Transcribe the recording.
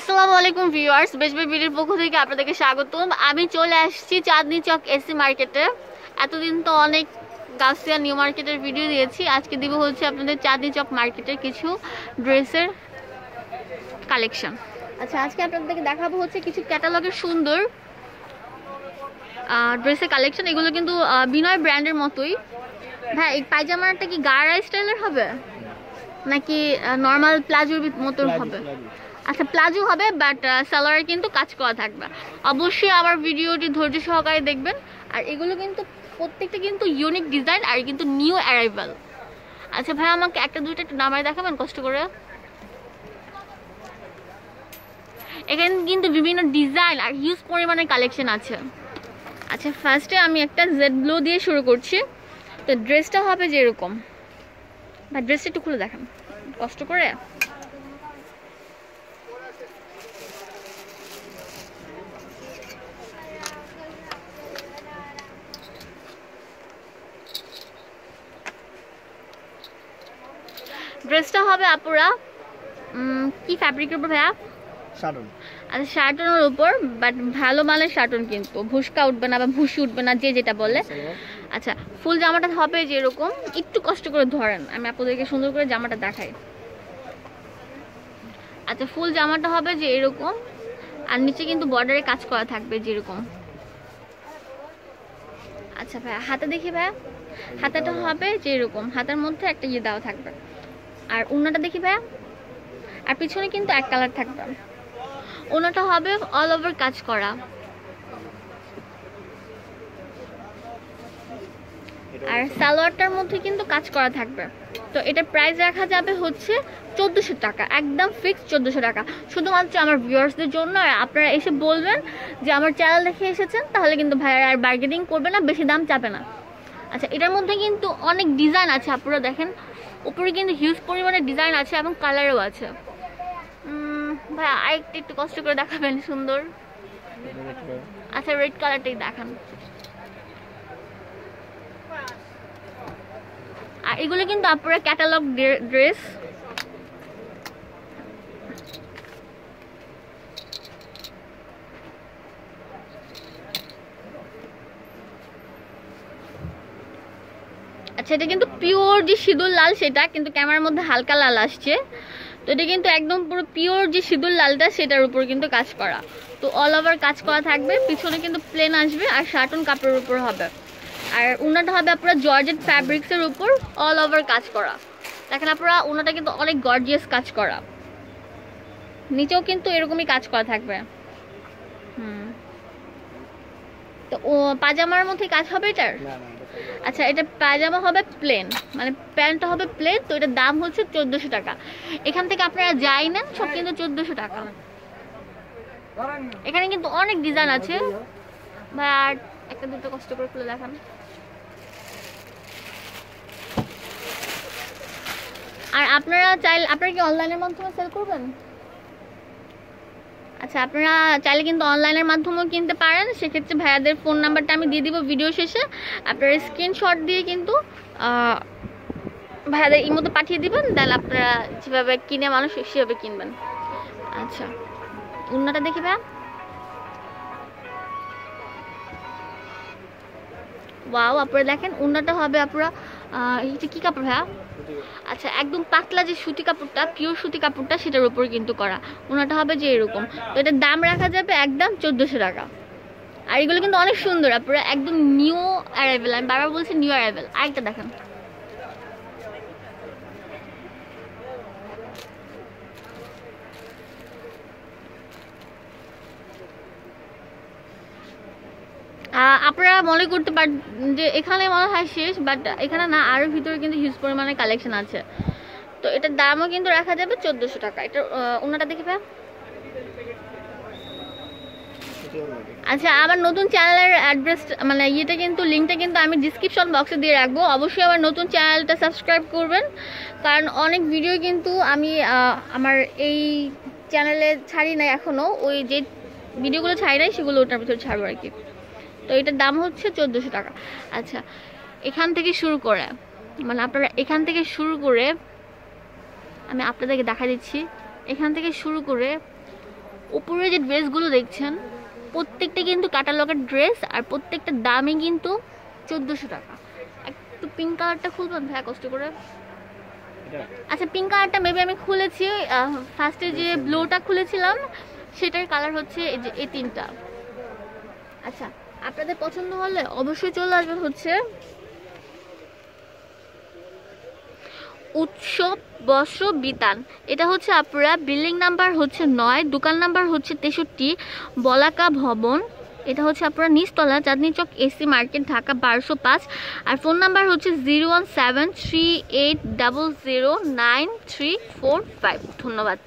আসসালামু আলাইকুম ভিউয়ার্স বেশবে বিডির পক্ষ থেকে আপনাদেরকে স্বাগতম। আমি চলে আসছি চাঁদনি চক এসি মার্কেটে এতদিন তো অনেক গাছিয়া নিউ মার্কেটের ভিডিও দিয়েছি। আজকে দিব হচ্ছে আপনাদের চাঁদনি চক মার্কেটের কিছু ড্রেসের কালেকশন আচ্ছা আজকে আপনাদেরকে দেখাবো হচ্ছে কিছু ক্যাটালগের সুন্দর ড্রেসের কালেকশন এগুলো কিন্তু বিনয় ব্র্যান্ডের মতোই। হ্যাঁ এই পায়জামাটা কি গাড়া স্টাইলের হবে? নাকি নর্মাল প্লাজোর মতন হবে? আচ্ছা প্লাজো হবে বাট সালোয়ারে কিন্তু কাজ করা থাকবে। অবশ্যই আমার ভিডিওটি ধৈর্য সহকারে দেখবেন। আর এগুলো কিন্তু প্রত্যেকটা কিন্তু ইউনিক ডিজাইন আর কিন্তু নিউ অ্যারাইভাল আচ্ছা ভাই আমাকে একটা, দুইটা একটু নামায় দেখাবেন, কষ্ট করে? এখানে কিন্তু বিভিন্ন ডিজাইন আর হিউজ পরিমাণের কালেকশন আছে। আচ্ছা ফার্স্টে আমি একটা জেড ব্লু দিয়ে শুরু করছি। তো ড্রেসটা হবে যেরকম। ভাই ড্রেসটা একটু খুলে দেখান। কষ্ট করে? ড্রেসটা হবে আপুরা কি ফ্যাব্রিকের উপর ভাইয়া? শাটন আচ্ছা উপর বাট ভালো মানের কিন্তু। ভুসকা উঠবে না বা ভুসি উঠবে না যে যেটা বলে। আচ্ছা ফুল জামাটা হবে যেরকম একটু কষ্ট করে ধরেন। আমি আপনাদেরকে সুন্দর করে জামাটা দেখাই। আচ্ছা ফুল জামাটা হবে যে এরকম আর নিচে কিন্তু বর্ডারে কাজ করা থাকবে যেরকম। আচ্ছা ভাইয়া হাতে দেখি ভাইয়া। হাতাটা হবে যে এরকম হাতের মধ্যে একটা ইয়ে দেওয়া থাকবে। আর উন্নাটা দেখি ভাইয়া? আর পিছনে কিন্তু এক কালার থাকবে। ওনাটা হবে অল ওভার কাজ করা। আর সালোয়ারটার মধ্যে কিন্তু কাজ করা থাকবে। তো এটার প্রাইস রাখা যাবে হচ্ছে চোদ্দোশো টাকা। একদম ফিক্সড চোদ্দোশো টাকা। শুধুমাত্র আমার ভিউয়ার্সদের জন্য। আর আপনারা এসে বলবেন যে আমার চ্যানেল দেখে এসেছেন, তাহলে কিন্তু ভাইয়ার আর বার্গেনিং করবে না, বেশি দাম চাবে না। আচ্ছা এটার মধ্যে কিন্তু অনেক ডিজাইন আছে। আপনারা দেখেন উপরে কিন্তু হিউজ পরিমাণে ডিজাইন আছে এবং কালারও আছে। ভাই আরেকটি একটু কষ্ট করে দেখাবেন, সুন্দর। আচ্ছা রেড কালারটাই দেখান। আর এগুলো কিন্তু আপনারা ক্যাটালগ ড্রেস আচ্ছা এটা কিন্তু পিওর যে সিঁদুর লাল সেটা, কিন্তু ক্যামেরার মধ্যে হালকা লাল আসছে। তো এটা কিন্তু একদম পুরো পিওর যে সিঁদুর লালটা, সেটার উপর কিন্তু কাজ করা। তো অল ওভার কাজ করা থাকবে, পিছনে কিন্তু প্লেন আসবে আর শার্টন কাপড়ের উপর হবে। আর উনাটা হবে আপনার জর্জেট ফ্যাব্রিক্সের উপর অল ওভার কাজ করা। দেখেন আপনারা, উনাটা কিন্তু অনেক গর্জিয়াস কাজ করা। নিচেও কিন্তু এরকমই কাজ করা থাকবে। হুম। তো পাজামার মধ্যে কাজ হবে এটার? আচ্ছা এটা পায়জামা হবে প্লেন মানে প্যান্টটা হবে প্লেন তো এটার দাম হচ্ছে চোদ্দোশো টাকা। এখান থেকে আপনারা যাই নেন, সব কিন্তু চোদ্দোশো টাকা। এখানে কিন্তু অনেক ডিজাইন আছে। আর একটা দুটো কষ্ট করে খুলে দেখান। আর আপনারা চাইলে, আপনারা কি অনলাইনের মাধ্যমে সেল করবেন? আচ্ছা আপনারা চাইলে কিন্তু অনলাইনের মাধ্যমেও কিনতে পারেন। সেক্ষেত্রে ভাইয়াদের ফোন নাম্বারটা আমি দিয়ে দিব ভিডিও শেষে। আপনারা স্ক্রিনশট দিয়ে কিন্তু ভাইয়াদের ইমোতে পাঠিয়ে দিবেন তাহলে আপনারা যেভাবে কিনে মানুষ সেভাবে কিনবেন। আচ্ছা উন্নাটা দেখি ভাইয়া। ওয়াও, আপনারা দেখেন উন্নাটা হবে, আপনারা এটা কি কাপড় ভাইয়া? আচ্ছা একদম পাতলা যে সুতি কাপড়টা পিওর সুতি কাপড়টা, সেটার উপর কিন্তু করা। ওনাটা হবে যে এরকম। তো এটার দাম রাখা যাবে একদম চোদ্দোশো টাকা। আর এগুলো কিন্তু অনেক সুন্দর, আপনারা একদম নিউ অ্যারাইভেল আমি বারবার বলছি নিউ অ্যারাইভেল আরেকটা দেখেন। আপনারা মনে করতে পার যে এখানে মনে হয় শেষ বাট এখানে না আরও ভিতরে কিন্তু হিউজ পরিমাণে কালেকশন আছে। তো এটার দামও কিন্তু রাখা যাবে চোদ্দোশো টাকা। এটা ওনাটা দেখি ভাই আচ্ছা আমার নতুন চ্যানেলের অ্যাড্রেস মানে ইয়েটা কিন্তু লিঙ্কটা কিন্তু আমি ডিসক্রিপশন বক্সে দিয়ে রাখব। অবশ্যই আমার নতুন চ্যানেলটা সাবস্ক্রাইব করবেন। কারণ অনেক ভিডিও কিন্তু আমি আমার এই চ্যানেলে ছাড়ি নাই এখনও ওই যে ভিডিওগুলো ছাড়ি নাই, সেগুলো ওটার ভিতরে ছাড়বো আর কি। তো এটার দাম হচ্ছে চোদ্দোশো টাকা। আচ্ছা এখান থেকে শুরু করে মানে আপনারা এখান থেকে শুরু করে আমি আপনাদেরকে দেখা দিচ্ছি। এখান থেকে শুরু করে উপরে যে ড্রেসগুলো দেখছেন প্রত্যেকটা কিন্তু কাটালগের ড্রেস আর প্রত্যেকটা দামই কিন্তু চোদ্দোশো টাকা। একটু পিঙ্ক কালারটা খুলবেন ভাইয়া কষ্ট করে। আচ্ছা পিঙ্ক কালারটা মেবি আমি খুলেছি ফার্স্টে যে ব্লুটা খুলেছিলাম সেটার কালার হচ্ছে এই যে এই তিনটা। আচ্ছা আপনাদের পছন্দ হলে অবশ্যই চলে আসবেন হচ্ছে উৎসব বস্ত্র বিতান। এটা হচ্ছে আপনারা বিল্ডিং নাম্বার হচ্ছে নয়, দোকান নাম্বার হচ্ছে তেষট্টি, বলাকা ভবন। এটা হচ্ছে আপনারা নিচতলা, চাঁদনি চক, এসি মার্কেট, ঢাকা বারোশো পাঁচ। আর ফোন নাম্বার হচ্ছে zero one seven three eight double zero nine three four five. ধন্যবাদ।